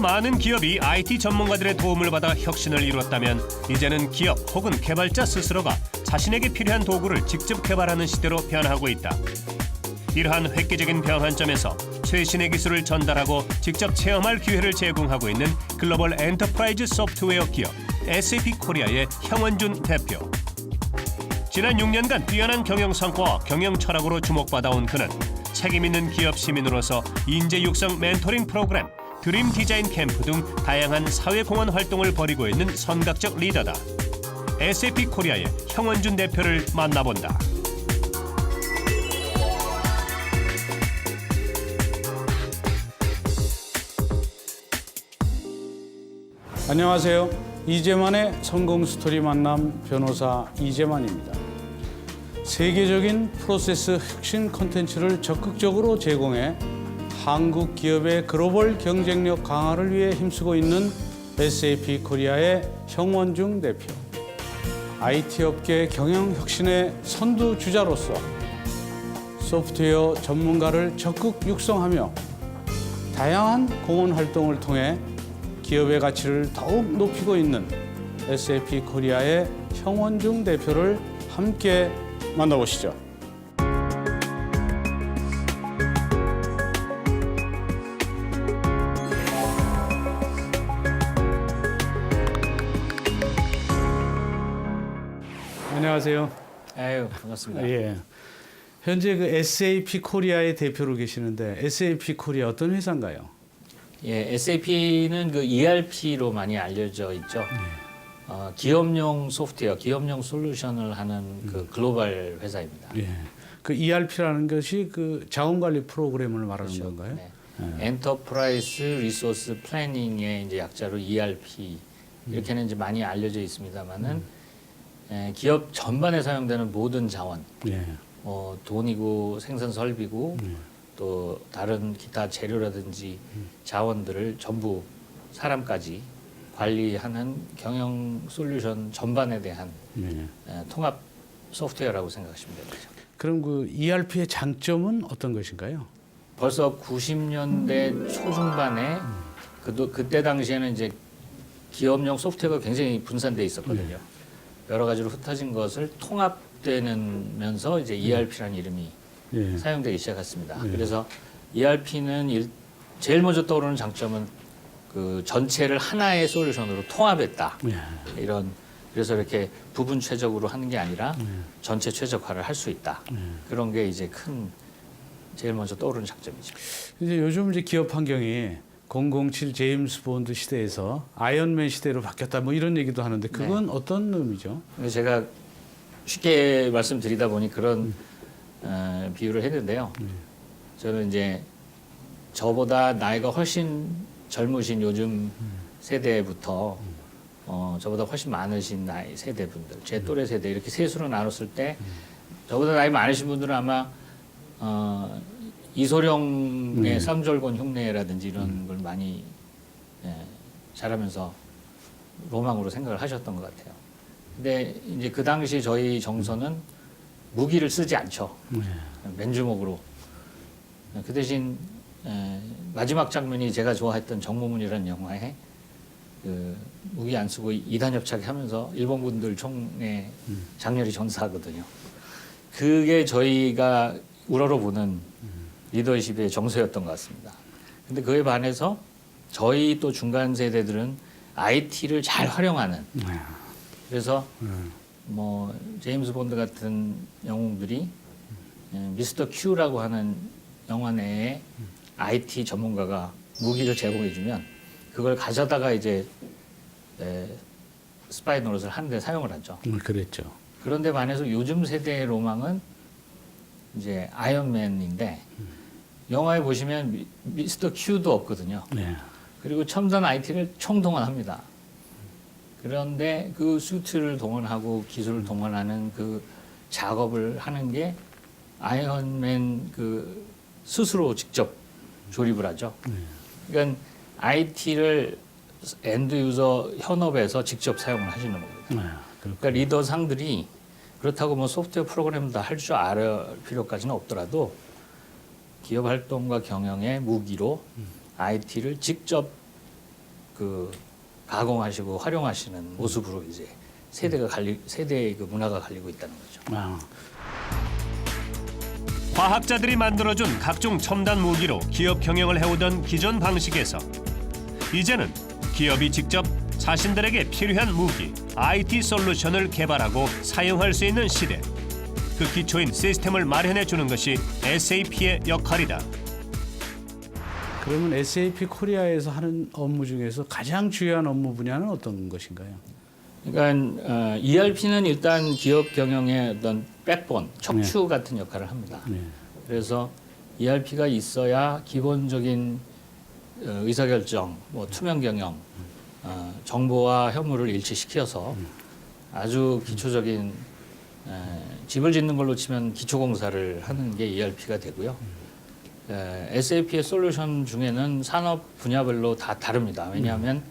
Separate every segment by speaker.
Speaker 1: 많은 기업이 IT 전문가들의 도움을 받아 혁신을 이뤘다면 이제는 기업 혹은 개발자 스스로가 자신에게 필요한 도구를 직접 개발하는 시대로 변하고 있다. 이러한 획기적인 변환점에서 최신의 기술을 전달하고 직접 체험할 기회를 제공하고 있는 글로벌 엔터프라이즈 소프트웨어 기업 SAP 코리아의 형원준 대표. 지난 6년간 뛰어난 경영 성과와 경영 철학으로 주목받아온 그는 책임 있는 기업 시민으로서 인재 육성 멘토링 프로그램, 드림 디자인 캠프 등 다양한 사회 공헌 활동을 벌이고 있는 선각적 리더다. SAP 코리아의 형원준 대표를 만나본다.
Speaker 2: 안녕하세요. 이재만의 성공 스토리 만남 변호사 이재만입니다. 세계적인 프로세스 혁신 콘텐츠를 적극적으로 제공해 한국 기업의 글로벌 경쟁력 강화를 위해 힘쓰고 있는 SAP 코리아의 형원중 대표. IT 업계 경영 혁신의 선두 주자로서 소프트웨어 전문가를 적극 육성하며 다양한 공헌 활동을 통해 기업의 가치를 더욱 높이고 있는 SAP 코리아의 형원중 대표를 함께 만나보시죠. 안녕하세요.
Speaker 3: 아유 반갑습니다.
Speaker 2: 예. 현재 그 SAP 코리아의 대표로 계시는데 SAP 코리아 어떤 회사인가요?
Speaker 3: 예, SAP는 그 ERP로 많이 알려져 있죠. 어, 기업용 소프트웨어, 기업용 솔루션을 하는 그 글로벌 회사입니다.
Speaker 2: 예. 그 ERP라는 것이 그 자원 관리 프로그램을 말하는
Speaker 3: 그렇죠.
Speaker 2: 건가요?
Speaker 3: 네. 엔터프라이즈 리소스 플래닝의 이제 약자로 ERP 이렇게는 이제 많이 알려져 있습니다만은 에, 기업 전반에 사용되는 모든 자원,
Speaker 2: 예.
Speaker 3: 뭐 돈이고 생산 설비고 또 다른 기타 재료라든지 자원들을 전부 사람까지 관리하는 경영 솔루션 전반에 대한
Speaker 2: 예.
Speaker 3: 에, 통합 소프트웨어라고 생각하시면 됩니다.
Speaker 2: 그럼 그 ERP의 장점은 어떤 것인가요?
Speaker 3: 벌써 90년대 초중반에 그도 그때 당시에는 이제 기업용 소프트웨어가 굉장히 분산돼 있었거든요. 여러 가지로 흩어진 것을 통합되면서 이제 ERP라는 이름이
Speaker 2: 예.
Speaker 3: 사용되기 시작했습니다.
Speaker 2: 네.
Speaker 3: 그래서 ERP는 일, 제일 먼저 떠오르는 장점은 그 전체를 하나의 솔루션으로 통합했다.
Speaker 2: 예.
Speaker 3: 이런 그래서 이렇게 부분 최적으로 하는 게 아니라 전체 최적화를 할 수 있다. 그런 게 이제 큰 제일 먼저 떠오르는 장점이죠.
Speaker 2: 이제 요즘 이제 기업 환경이 007 제임스 본드 시대에서 아이언맨 시대로 바뀌었다 뭐 이런 얘기도 하는데 그건 어떤 의미죠?
Speaker 3: 근데 제가 쉽게 말씀드리다 보니 그런 어, 비유를 했는데요. 저는 이제 저보다 나이가 훨씬 젊으신 요즘 세대부터 어, 저보다 훨씬 많으신 나이 세대분들, 제 또래 세대 이렇게 셋으로 나눴을 때 저보다 나이 많으신 분들은 아마 어, 이소룡의 쌍절곤 흉내라든지 이런 걸 많이 예, 잘하면서 로망으로 생각을 하셨던 것 같아요. 근데 이제 그 당시 저희 정서는 무기를 쓰지 않죠. 맨주먹으로. 그 대신 에, 마지막 장면이 제가 좋아했던 정모문이라는 영화에 그 무기 안 쓰고 이단 협착 하면서 일본군들 총에 장렬히 전사하거든요. 그게 저희가 우러러 보는 리더십의 정서였던 것 같습니다. 근데 그에 반해서 저희 또 중간 세대들은 IT를 잘 활용하는 그래서 뭐 제임스 본드 같은 영웅들이 예, 미스터 큐라고 하는 영화 내에 IT 전문가가 무기를 제공해주면 그걸 가져다가 이제 에, 스파이 노릇을 하는데 사용을 하죠.
Speaker 2: 음, 그랬죠.
Speaker 3: 그런데 반해서 요즘 세대의 로망은 이제 아이언맨인데 영화에 보시면 미, 미스터 큐도 없거든요.
Speaker 2: 네.
Speaker 3: 그리고 첨단 IT를 총동원합니다. 그런데 그 수트를 동원하고 기술을 동원하는 그 작업을 하는 게 아이언맨 그 스스로 직접 조립을 하죠. 그러니까 IT를 엔드 유저 현업에서 직접 사용을 하시는 겁니다.
Speaker 2: 네. 그-
Speaker 3: 그러니까 리더 상들이 그렇다고 뭐 소프트웨어 프로그램 다 할 줄 알을 필요까지는 없더라도 기업 활동과 경영의 무기로 IT를 직접 그 가공하시고 활용하시는 모습으로 이제 세대가 갈리 세대의 그 문화가 갈리고 있다는 거죠.
Speaker 2: 아,
Speaker 1: 과학자들이 만들어준 각종 첨단 무기로 기업 경영을 해오던 기존 방식에서 이제는 기업이 직접 자신들에게 필요한 무기, IT 솔루션을 개발하고 사용할 수 있는 시대. 그 기초인 시스템을 마련해 주는 것이 SAP의 역할이다.
Speaker 2: 그러면 SAP 코리아에서 하는 업무 중에서 가장 중요한 업무 분야는 어떤 것인가요?
Speaker 3: 그러니까 어, ERP는 일단 기업 경영의 어떤 백본, 척추 같은 역할을 합니다.
Speaker 2: 네.
Speaker 3: 그래서 ERP가 있어야 기본적인 어, 의사결정, 뭐 투명 경영, 어, 정보와 현물을 일치시켜서 아주 기초적인 에, 집을 짓는 걸로 치면 기초공사를 하는 게 ERP가 되고요. 에, SAP의 솔루션 중에는 산업 분야별로 다 다릅니다. 왜냐하면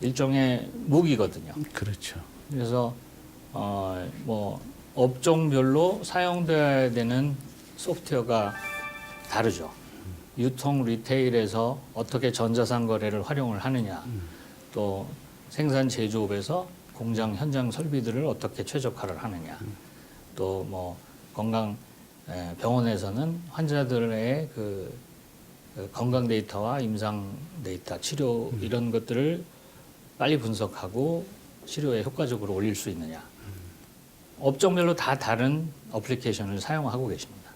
Speaker 3: 일종의 무기거든요.
Speaker 2: 그렇죠.
Speaker 3: 그래서 어 뭐 업종별로 사용돼야 되는 소프트웨어가 다르죠. 유통 리테일에서 어떻게 전자상 거래를 활용을 하느냐, 또 생산 제조업에서 공장 현장 설비들을 어떻게 최적화를 하느냐, 또 뭐 건강 에, 병원에서는 환자들의 그, 그 건강 데이터와 임상 데이터, 치료 이런 것들을 빨리 분석하고 치료에 효과적으로 올릴 수 있느냐. 업종별로 다 다른 어플리케이션을 사용하고 계십니다.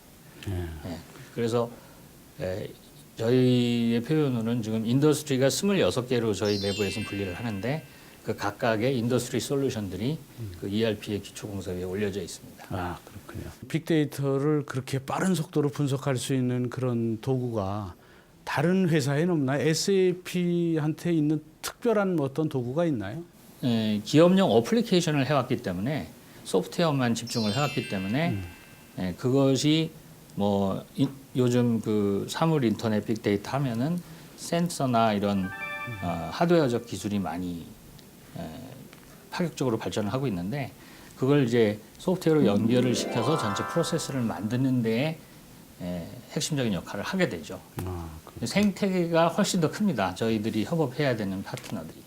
Speaker 2: 예.
Speaker 3: 예. 그래서 에, 저희의 표현으로는 지금 인더스트리가 26개로 저희 내부에서는 분리를 하는데 그 각각의 인더스트리 솔루션들이 그 ERP의 기초 공사 위에 올려져 있습니다.
Speaker 2: 아 그렇군요. 빅데이터를 그렇게 빠른 속도로 분석할 수 있는 그런 도구가 다른 회사에는 없나요? SAP한테 있는 특별한 뭐 어떤 도구가 있나요?
Speaker 3: 에, 기업용 어플리케이션을 해왔기 때문에 소프트웨어만 집중을 해왔기 때문에 에, 그것이 뭐 이- 요즘 그 사물 인터넷 빅데이터 하면은 센서나 이런 어, 하드웨어적 기술이 많이 에, 파격적으로 발전을 하고 있는데 그걸 이제 소프트웨어로 연결을 시켜서 전체 프로세스를 만드는 데에 에, 핵심적인 역할을 하게 되죠.
Speaker 2: 아,
Speaker 3: 생태계가 훨씬 더 큽니다. 저희들이 협업해야 되는 파트너들이.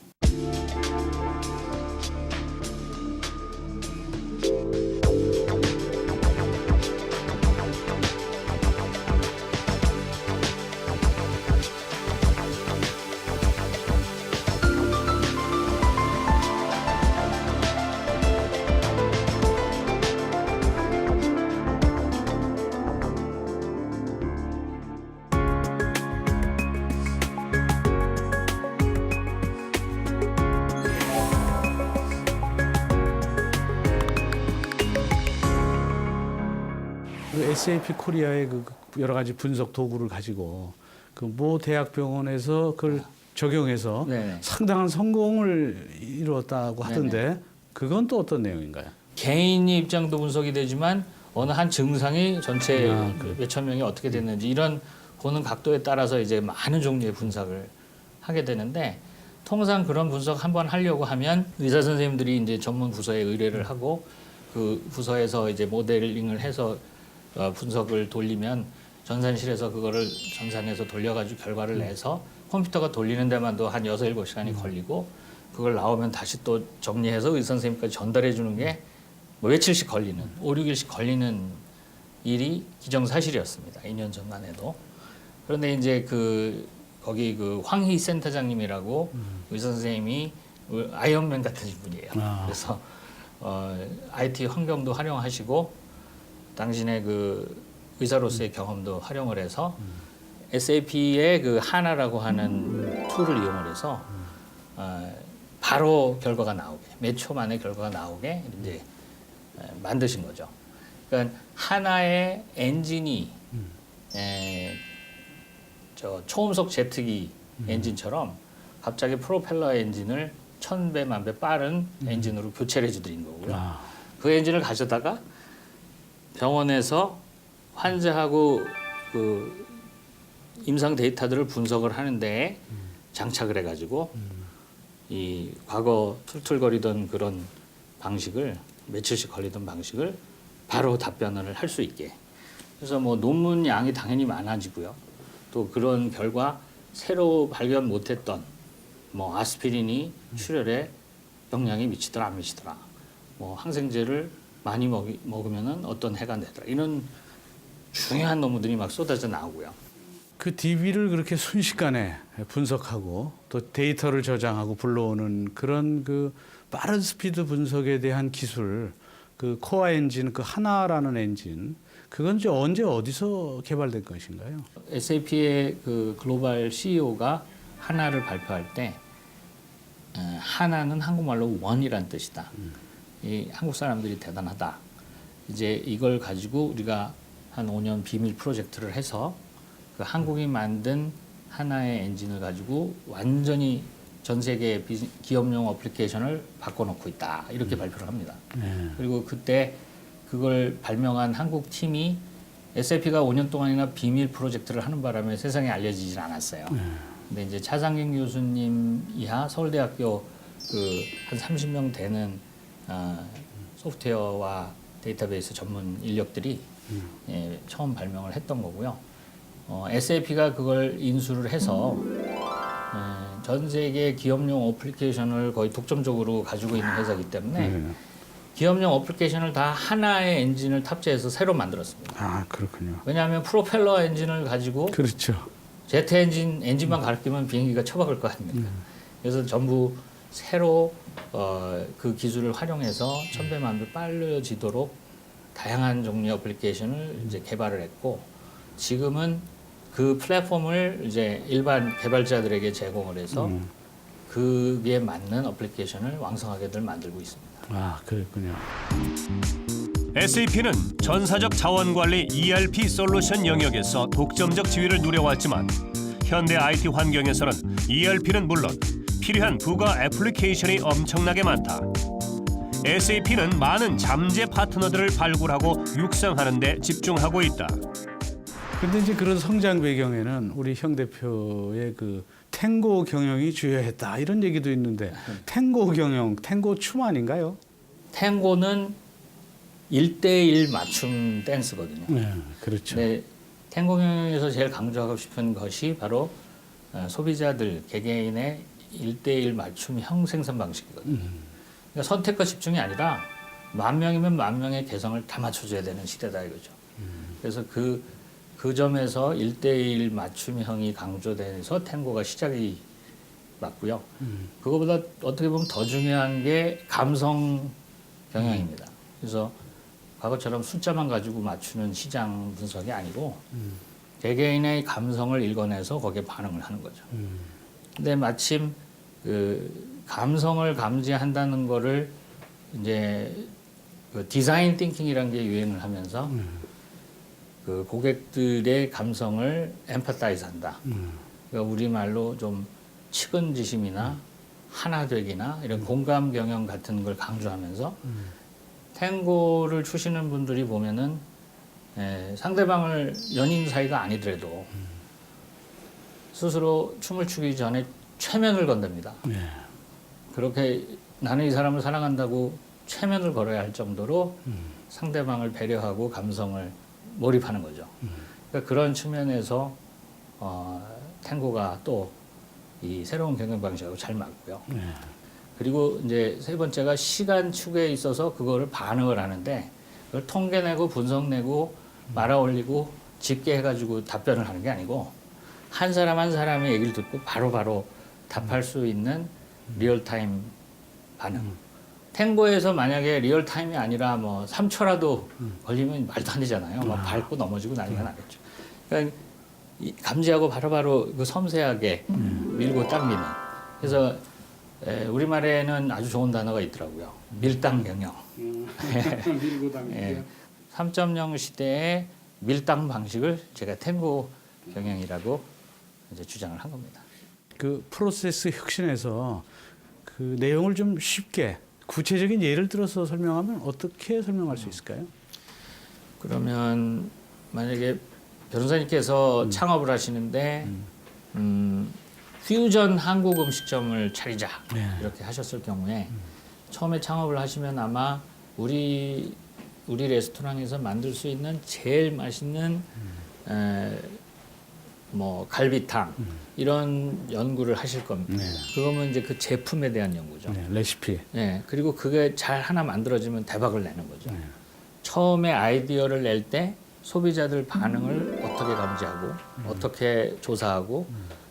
Speaker 2: SAP 코리아의 그 여러 가지 분석 도구를 가지고 그 모 대학병원에서 그걸 적용해서
Speaker 3: 네.
Speaker 2: 상당한 성공을 이루었다고 하던데 그건 또 어떤 내용인가요?
Speaker 3: 개인의 입장도 분석이 되지만 어느 한 증상이 전체
Speaker 2: 아,
Speaker 3: 몇천 명이 어떻게 됐는지 이런 보는 각도에 따라서 이제 많은 종류의 분석을 하게 되는데 통상 그런 분석 한 번 하려고 하면 의사 선생님들이 이제 전문 부서에 의뢰를 하고 그 부서에서 이제 모델링을 해서 어, 분석을 돌리면 전산실에서 그거를 전산해서 돌려가지고 결과를 내서 컴퓨터가 돌리는 데만도 한 여섯 일곱 시간이 걸리고 그걸 나오면 다시 또 정리해서 의사 선생님까지 전달해 주는 게 뭐 며칠씩 걸리는 5, 6일씩 걸리는 일이 기정사실이었습니다. 2년 전만 해도. 그런데 이제 그 거기 그 황희 센터장님이라고 의사 선생님이 아이언맨 같은 분이에요.
Speaker 2: 아.
Speaker 3: 그래서 어, IT 환경도 활용하시고 당신의 그 의사로서의 경험도 활용을 해서 SAP의 그 하나라고 하는 툴을 이용을 해서 어, 바로 결과가 나오게 몇 초 만에 결과가 나오게 이제 에, 만드신 거죠. 그러니까 하나의 엔진이 에, 저 초음속 제트기 엔진처럼 갑자기 프로펠러 엔진을 천 배 만 배 빠른 엔진으로 교체를 해주드린 거고요.
Speaker 2: 아,
Speaker 3: 그 엔진을 가져다가 병원에서 환자하고 그 임상 데이터들을 분석을 하는데 장착을 해가지고 이 과거 툴툴거리던 그런 방식을 며칠씩 걸리던 방식을 바로 답변을 할 수 있게. 그래서 뭐 논문 양이 당연히 많아지고요. 또 그런 결과 새로 발견 못했던 뭐 아스피린이 출혈에 영향이 미치더라 안 미치더라. 뭐 항생제를 많이 먹이, 먹으면은 어떤 해가 되더라. 이런 중요한 논문들이 막 쏟아져 나오고요.
Speaker 2: 그 DB를 그렇게 순식간에 분석하고 또 데이터를 저장하고 불러오는 그런 그 빠른 스피드 분석에 대한 기술, 그 코어 엔진, 그 하나라는 엔진, 그건 이제 언제 어디서 개발된 것인가요?
Speaker 3: SAP의 그 글로벌 CEO가 하나를 발표할 때 어, 하나는 한국말로 원이란 뜻이다. 이 한국 사람들이 대단하다. 이제 이걸 가지고 우리가 한 5년 비밀 프로젝트를 해서 그 한국이 만든 하나의 엔진을 가지고 완전히 전 세계 기업용 어플리케이션을 바꿔놓고 있다. 이렇게 발표를 합니다.
Speaker 2: 네.
Speaker 3: 그리고 그때 그걸 발명한 한국 팀이 SAP가 5년 동안이나 비밀 프로젝트를 하는 바람에 세상에 알려지질 않았어요. 근데 이제 차상경 교수님 이하 서울대학교 그 한 30명 되는 어, 소프트웨어와 데이터베이스 전문 인력들이 예, 처음 발명을 했던 거고요. 어, SAP가 그걸 인수를 해서 예, 전 세계 기업용 어플리케이션을 거의 독점적으로 가지고 있는 회사이기 때문에
Speaker 2: 네.
Speaker 3: 기업용 어플리케이션을 다 하나의 엔진을 탑재해서 새로 만들었습니다.
Speaker 2: 아 그렇군요.
Speaker 3: 왜냐하면 프로펠러 엔진을 가지고
Speaker 2: 그렇죠.
Speaker 3: 제트 엔진 엔진만 가르치면 비행기가 처박을 거 아닙니까? 그래서 전부 새로 어, 그 기술을 활용해서 천배만 배 빨라지도록 다양한 종류의 어플리케이션을 이제 개발을 했고 지금은 그 플랫폼을 이제 일반 개발자들에게 제공을 해서 그에 맞는 어플리케이션을 왕성하게들 만들고 있습니다.
Speaker 2: 아 그랬군요.
Speaker 1: SAP는 전사적 자원 관리 ERP 솔루션 영역에서 독점적 지위를 누려왔지만 현대 IT 환경에서는 ERP는 물론 필요한 부가 애플리케이션이 엄청나게 많다. SAP는 많은 잠재 파트너들을 발굴하고 육성하는 데 집중하고 있다.
Speaker 2: 근데 이제 그런 성장 배경에는 우리 형 대표의 그 탱고 경영이 주요했다 이런 얘기도 있는데 탱고 경영, 탱고 춤 아닌가요?
Speaker 3: 탱고는 1대1 맞춤 댄스거든요.
Speaker 2: 네, 그렇죠.
Speaker 3: 네, 탱고 경영에서 제일 강조하고 싶은 것이 바로 어, 소비자들 개개인의 1대1 맞춤 형 생산 방식이거든요. 그러니까 선택과 집중이 아니라 만 명이면 만 명의 개성을 다 맞춰줘야 되는 시대다 이거죠. 그래서 그, 그 점에서 1대1 맞춤형이 강조돼서 탱고가 시작이 맞고요. 그거보다 어떻게 보면 더 중요한 게 감성 경영입니다. 그래서 과거처럼 숫자만 가지고 맞추는 시장 분석이 아니고 개개인의 감성을 읽어내서 거기에 반응을 하는 거죠. 근데 마침 그 감성을 감지한다는 거를 이제 그 디자인 띵킹이라는 게 유행을 하면서 그 고객들의 감성을 엠파타이즈 한다. 그러니까 우리 말로 좀 측은지심이나 하나되기나 이런 공감 경영 같은 걸 강조하면서 탱고를 추시는 분들이 보면은 에, 상대방을 연인 사이가 아니더라도 스스로 춤을 추기 전에 최면을 건답니다.
Speaker 2: 네.
Speaker 3: 그렇게 나는 이 사람을 사랑한다고 최면을 걸어야 할 정도로 상대방을 배려하고 감성을 몰입하는 거죠. 그러니까 그런 측면에서 어, 탱고가 또 이 새로운 경영 방식하고 잘 맞고요.
Speaker 2: 네.
Speaker 3: 그리고 이제 세 번째가 시간 축에 있어서 그거를 반응을 하는데 그걸 통계내고 분석내고 말아 올리고 집계해가지고 답변을 하는 게 아니고 한 사람 한 사람의 얘기를 듣고 바로바로 답할 수 있는 리얼타임 반응. 탱고에서 만약에 리얼타임이 아니라 뭐 3초라도 걸리면 말도 안 되잖아요. 막 밟고 넘어지고 난리가 나겠죠. 그러니까 이 감지하고 바로 바로 그 섬세하게 밀고 당기는. 그래서 에, 우리말에는 아주 좋은 단어가 있더라고요. 밀당 경영. 예. 3.0 시대의 밀당 방식을 제가 탱고 경영이라고 이제 주장을 한 겁니다.
Speaker 2: 그 프로세스 혁신에서 그 내용을 좀 쉽게 구체적인 예를 들어서 설명하면 어떻게 설명할 수 있을까요?
Speaker 3: 그러면 만약에 변호사님께서 창업을 하시는데 음, 퓨전 한국 음식점을 차리자
Speaker 2: 네.
Speaker 3: 이렇게 하셨을 경우에 처음에 창업을 하시면 아마 우리 우리 레스토랑에서 만들 수 있는 제일 맛있는 에, 뭐 갈비탕 이런 연구를 하실 겁니다.
Speaker 2: 네.
Speaker 3: 그거면 이제 그 제품에 대한 연구죠.
Speaker 2: 네, 레시피.
Speaker 3: 네, 그리고 그게 잘 하나 만들어지면 대박을 내는 거죠.
Speaker 2: 네.
Speaker 3: 처음에 아이디어를 낼 때 소비자들 반응을 어떻게 감지하고 어떻게 조사하고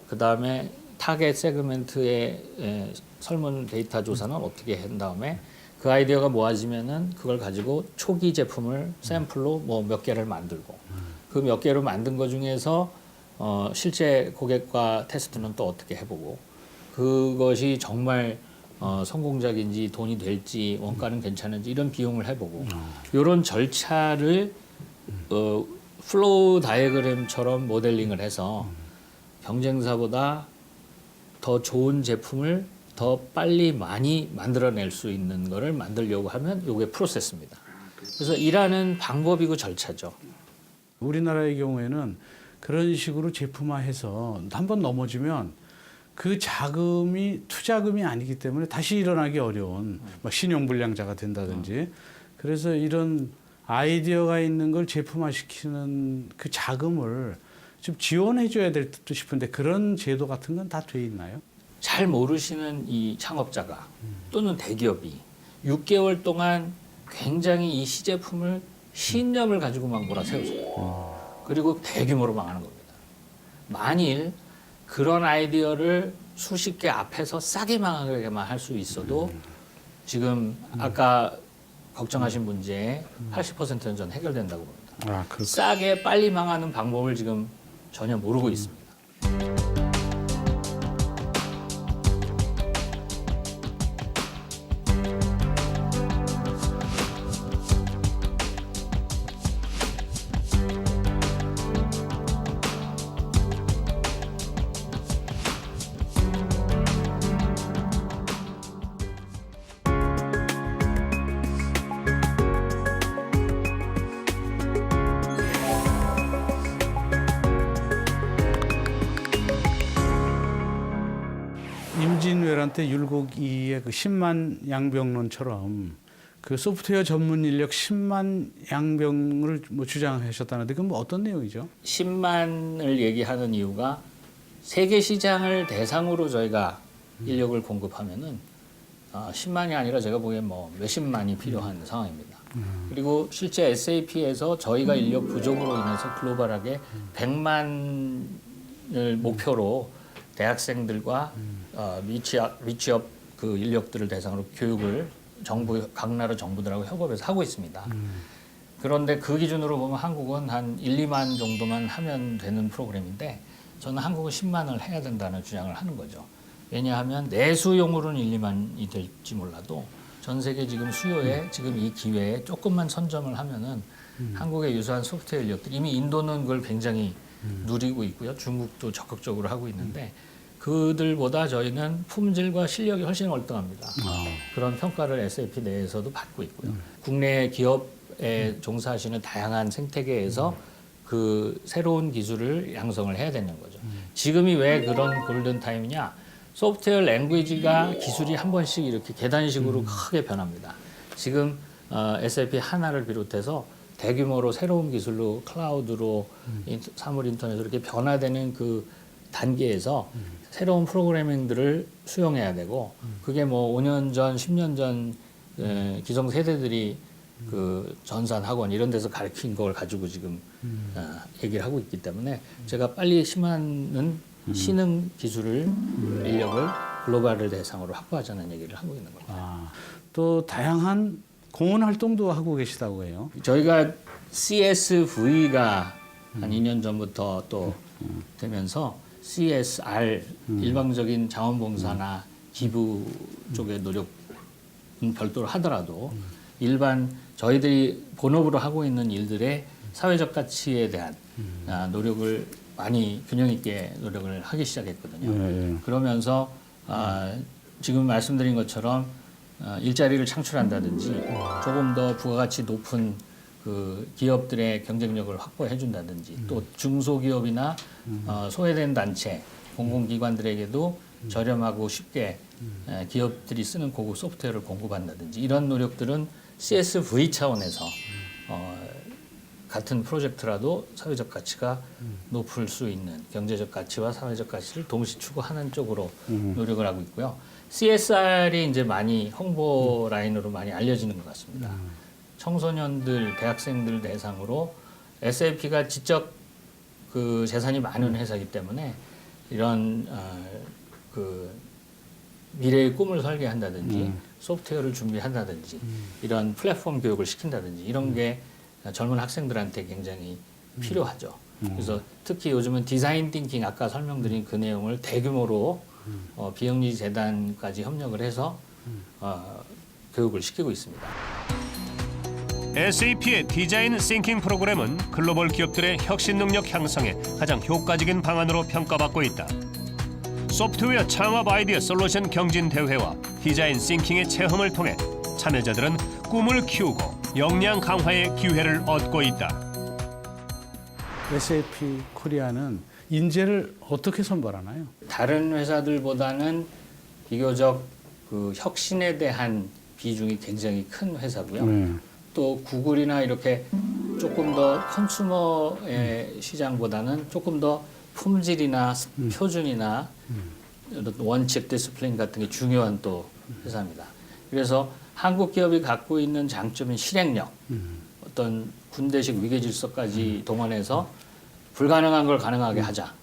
Speaker 3: 그 다음에 타겟 세그멘트의 에, 설문 데이터 조사는 어떻게 한 다음에 그 아이디어가 모아지면은 그걸 가지고 초기 제품을 샘플로 뭐 몇 개를 만들고 그 몇 개로 만든 것 중에서 어, 실제 고객과 테스트는 또 어떻게 해보고 그것이 정말 어, 성공작인지 돈이 될지 원가는 괜찮은지 이런 비용을 해보고 이런 절차를 어, 플로우 다이어그램처럼 모델링을 해서 경쟁사보다 더 좋은 제품을 더 빨리 많이 만들어낼 수 있는 거를 만들려고 하면 이게 프로세스입니다. 그래서 일하는 방법이고 절차죠.
Speaker 2: 우리나라의 경우에는 그런 식으로 제품화해서 한번 넘어지면 그 자금이 투자금이 아니기 때문에 다시 일어나기 어려운 막 신용불량자가 된다든지 그래서 이런 아이디어가 있는 걸 제품화시키는 그 자금을 좀 지원해 줘야 될 듯도 싶은데 그런 제도 같은 건 다 돼 있나요?
Speaker 3: 잘 모르시는 이 창업자가 또는 대기업이 6개월 동안 굉장히 이 시제품을 신념을 가지고 막 몰아세우세요. 그리고 대규모로 망하는 겁니다. 만일 그런 아이디어를 수십 개 앞에서 싸게 망하게만 할 수 있어도 지금 아까 걱정하신 문제의 80%는 전 해결된다고 봅니다.
Speaker 2: 아, 그
Speaker 3: 싸게 빨리 망하는 방법을 지금 전혀 모르고 있습니다.
Speaker 2: 임진왜란 때 율곡이의 그 10만 양병론처럼 그 소프트웨어 전문 인력 10만 양병을 뭐 주장하셨다는데 그건 뭐 어떤 내용이죠?
Speaker 3: 10만을 얘기하는 이유가 세계 시장을 대상으로 저희가 인력을 공급하면은 아, 10만이 아니라 제가 보기엔 뭐 몇십만이 필요한 상황입니다. 그리고 실제 SAP에서 저희가 인력 부족으로 인해서 글로벌하게 100만을 목표로 대학생들과 어, 미취업, 미취업 그 인력들을 대상으로 교육을 정부 각 나라 정부들하고 협업해서 하고 있습니다. 그런데 그 기준으로 보면 한국은 한 1, 2만 정도만 하면 되는 프로그램인데 저는 한국은 10만을 해야 된다는 주장을 하는 거죠. 왜냐하면 내수용으로는 1, 2만이 될지 몰라도 전 세계 지금 수요에 지금 이 기회에 조금만 선점을 하면은 한국의 유사한 소프트웨어 인력들 이미 인도는 그걸 굉장히 누리고 있고요. 중국도 적극적으로 하고 있는데 그들보다 저희는 품질과 실력이 훨씬 월등합니다. 그런 평가를 SAP 내에서도 받고 있고요. 국내 기업에 종사하시는 다양한 생태계에서 그 새로운 기술을 양성을 해야 되는 거죠. 지금이 왜 그런 골든 타임이냐? 소프트웨어 랭귀지가 기술이 한 번씩 이렇게 계단식으로 크게 변합니다. 지금 어, SAP 하나를 비롯해서 대규모로 새로운 기술로 클라우드로 인터- 사물 인터넷으로 이렇게 변화되는 그 단계에서 새로운 프로그래밍들을 수용해야 되고 그게 뭐 5년 전, 10년 전 에, 기성 세대들이 그 전산 학원 이런 데서 가르친 걸 가지고 지금 어, 얘기를 하고 있기 때문에 제가 빨리 심하는 신흥 기술을 인력을 글로벌을 대상으로 확보하자는 얘기를 하고 있는 겁니다.
Speaker 2: 아, 또 다양한 공헌 활동도 하고 계시다고 해요.
Speaker 3: 저희가 CSV가 한 2년 전부터 또 되면서 CSR 일방적인 자원봉사나 기부 쪽의 노력은 별도로 하더라도 일반 저희들이 본업으로 하고 있는 일들의 사회적 가치에 대한 아, 노력을 많이 균형 있게 노력을 하기 시작했거든요.
Speaker 2: 네, 네.
Speaker 3: 그러면서 아, 지금 말씀드린 것처럼 아, 일자리를 창출한다든지 조금 더 부가가치 높은 그 기업들의 경쟁력을 확보해 준다든지 또 중소기업이나 어, 소외된 단체 공공기관들에게도 저렴하고 쉽게 에, 기업들이 쓰는 고급 소프트웨어를 공급한다든지 이런 노력들은 CSV 차원에서 어, 같은 프로젝트라도 사회적 가치가 높을 수 있는 경제적 가치와 사회적 가치를 동시 추구하는 쪽으로 노력을 하고 있고요. CSR이 이제 많이 홍보 라인으로 많이 알려지는 것 같습니다. 청소년들, 대학생들 대상으로 SAP가 지적 그 재산이 많은 회사이기 때문에 이런 어, 그 미래의 꿈을 설계한다든지 소프트웨어를 준비한다든지 이런 플랫폼 교육을 시킨다든지 이런 게 젊은 학생들한테 굉장히 필요하죠. 그래서 특히 요즘은 디자인 띵킹 아까 설명드린 그 내용을 대규모로 어, 비영리 재단까지 협력을 해서 어, 교육을 시키고 있습니다.
Speaker 1: SAP의 디자인 싱킹 프로그램은 글로벌 기업들의 혁신 능력 향상에 가장 효과적인 방안으로 평가받고 있다. 소프트웨어 창업 아이디어 솔루션 경진 대회와 디자인 싱킹의 체험을 통해 참여자들은 꿈을 키우고 역량 강화의 기회를 얻고 있다.
Speaker 2: SAP 코리아는 인재를 어떻게 선발하나요?
Speaker 3: 다른 회사들보다는 비교적 그 혁신에 대한 비중이 굉장히 큰 회사고요.
Speaker 2: 네.
Speaker 3: 또 구글이나 이렇게 조금 더 컨슈머의 시장보다는 조금 더 품질이나 스- 표준이나 어떤 원칙 디스플레인 같은 게 중요한 또 회사입니다. 그래서 한국 기업이 갖고 있는 장점인 실행력, 어떤 군대식 위계 질서까지 동원해서 불가능한 걸 가능하게 하자,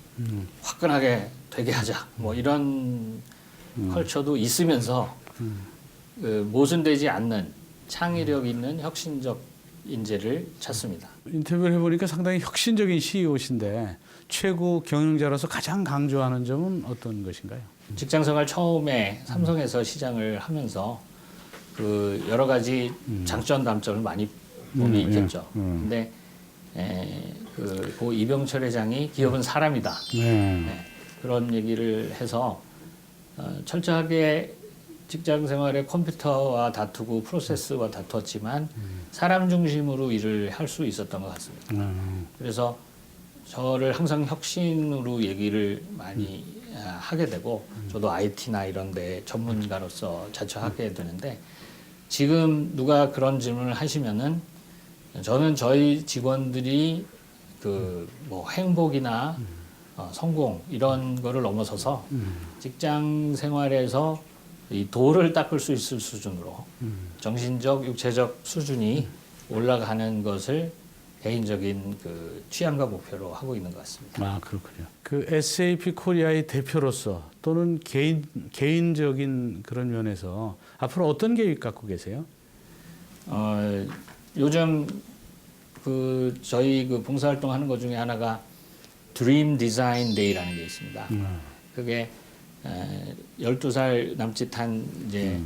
Speaker 3: 화끈하게 되게 하자, 뭐 이런 컬처도 있으면서 그 모순되지 않는 창의력 있는 혁신적 인재를 찾습니다.
Speaker 2: 인터뷰를 해보니까 상당히 혁신적인 CEO신데 최고 경영자로서 가장 강조하는 점은 어떤 것인가요?
Speaker 3: 직장 생활 처음에 삼성에서 시장을 하면서 그 여러 가지 장점 단점을 많이
Speaker 2: 음,
Speaker 3: 있겠죠.
Speaker 2: 예, 음.
Speaker 3: 근데 에, 그, 고 이병철 회장이 기업은 사람이다.
Speaker 2: 네.
Speaker 3: 네, 그런 얘기를 해서 어, 철저하게 직장 생활에 컴퓨터와 다투고 프로세스와 다투었지만 사람 중심으로 일을 할 수 있었던 것 같습니다.
Speaker 2: 음.
Speaker 3: 그래서 저를 항상 혁신으로 얘기를 많이 아, 하게 되고 저도 IT나 이런 데 전문가로서 자처하게 되는데 지금 누가 그런 질문을 하시면은 저는 저희 직원들이 그 뭐 행복이나 어, 성공 이런 거를 넘어서서 직장 생활에서 이 도를 닦을 수 있을 수준으로 정신적, 육체적 수준이 올라가는 것을 개인적인 그 취향과 목표로 하고 있는 것 같습니다.
Speaker 2: 아 그렇군요. 그 SAP 코리아의 대표로서 또는 개인 개인적인 그런 면에서 앞으로 어떤 계획 갖고 계세요?
Speaker 3: 어, 요즘 그 저희 그 봉사활동 하는 것 중에 하나가 드림 디자인 데이라는 게 있습니다. 그게 에, 12살 남짓한 이제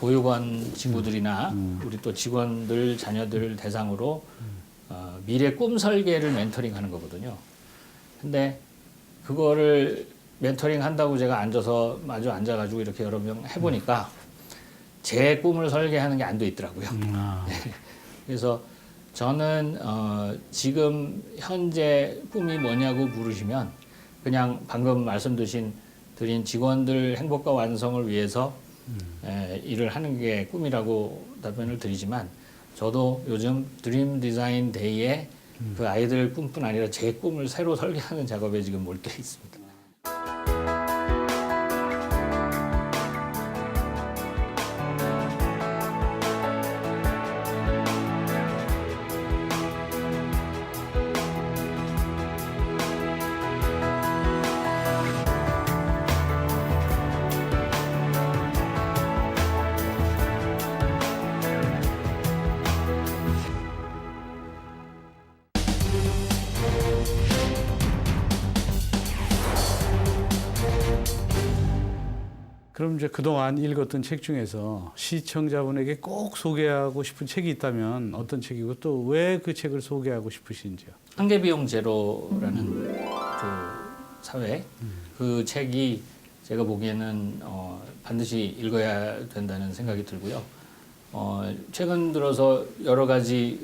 Speaker 3: 보육원 친구들이나 우리 또 직원들 자녀들 대상으로 어, 미래 꿈 설계를 멘토링 하는 거거든요. 근데 그거를 멘토링 한다고 제가 앉아서 마주 앉아가지고 이렇게 여러 명 해보니까 제 꿈을 설계하는 게 안 돼 있더라고요.
Speaker 2: 아,
Speaker 3: 그래서 저는 어, 지금 현재 꿈이 뭐냐고 물으시면 그냥 방금 말씀드린 드린 직원들 행복과 완성을 위해서 에, 일을 하는 게 꿈이라고 답변을 드리지만 저도 요즘 드림 디자인 데이에 그 아이들 꿈뿐 아니라 제 꿈을 새로 설계하는 작업에 지금 몰두해 있습니다.
Speaker 2: 그럼 이제 그동안 읽었던 책 중에서 시청자분에게 꼭 소개하고 싶은 책이 있다면 어떤 책이고 또 왜 그 책을 소개하고 싶으신지요?
Speaker 3: 한계 비용 제로라는 그 사회 그 책이 제가 보기에는 어, 반드시 읽어야 된다는 생각이 들고요. 어, 최근 들어서 여러 가지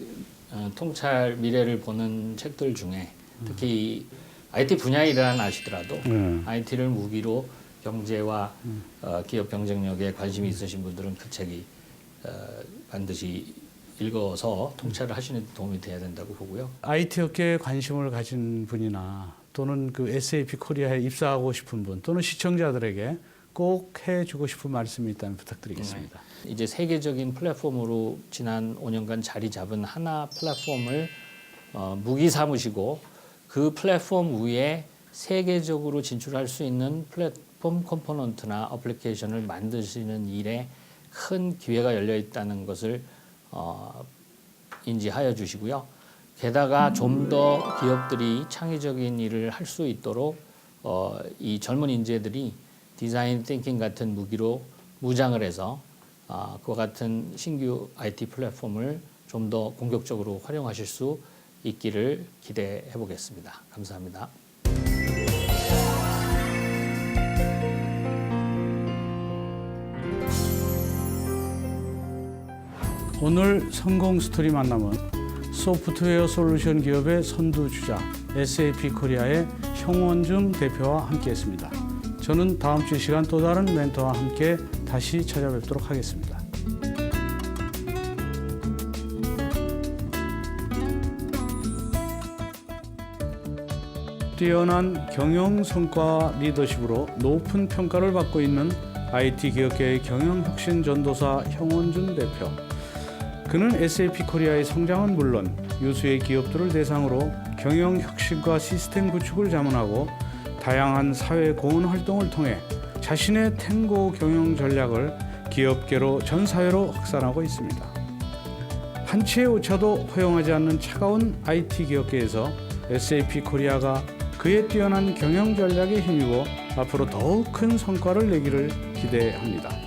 Speaker 3: 어, 통찰 미래를 보는 책들 중에 특히 IT 분야에 일하는 아시더라도
Speaker 2: 네.
Speaker 3: IT를 무기로 경제와 어, 기업 경쟁력에 관심이 있으신 분들은 그 책이 어, 반드시 읽어서 통찰을 하시는 데 도움이 돼야 된다고 보고요.
Speaker 2: IT 업계에 관심을 가진 분이나 또는 그 SAP 코리아에 입사하고 싶은 분 또는 시청자들에게 꼭 해주고 싶은 말씀이 있다면 부탁드리겠습니다.
Speaker 3: 이제 세계적인 플랫폼으로 지난 5년간 자리 잡은 하나 플랫폼을 어, 무기 삼으시고 그 플랫폼 위에 세계적으로 진출할 수 있는 플랫 폼 컴포넌트나 어플리케이션을 만드시는 일에 큰 기회가 열려 있다는 것을 어, 인지하여 주시고요. 게다가 좀 더 기업들이 창의적인 일을 할 수 있도록 어, 이 젊은 인재들이 디자인 띵킹 같은 무기로 무장을 해서 아, 그와 같은 신규 IT 플랫폼을 좀 더 공격적으로 활용하실 수 있기를 기대해 보겠습니다. 감사합니다.
Speaker 2: 오늘 성공 스토리 만남은 소프트웨어 솔루션 기업의 선두주자 SAP 코리아의 형원중 대표와 함께했습니다. 저는 다음 주이 시간 또 다른 멘토와 함께 다시 찾아뵙도록 하겠습니다. 뛰어난 경영 성과 리더십으로 높은 평가를 받고 있는 IT 기업계의 경영 혁신 전도사 형원준 대표. 그는 SAP 코리아의 성장은 물론 유수의 기업들을 대상으로 경영 혁신과 시스템 구축을 자문하고 다양한 사회 공헌 활동을 통해 자신의 탱고 경영 전략을 기업계로 전 사회로 확산하고 있습니다. 한 치의 오차도 허용하지 않는 차가운 IT 기업계에서 SAP 코리아가 그의 뛰어난 경영 전략에 힘입어 앞으로 더욱 큰 성과를 내기를 기대합니다.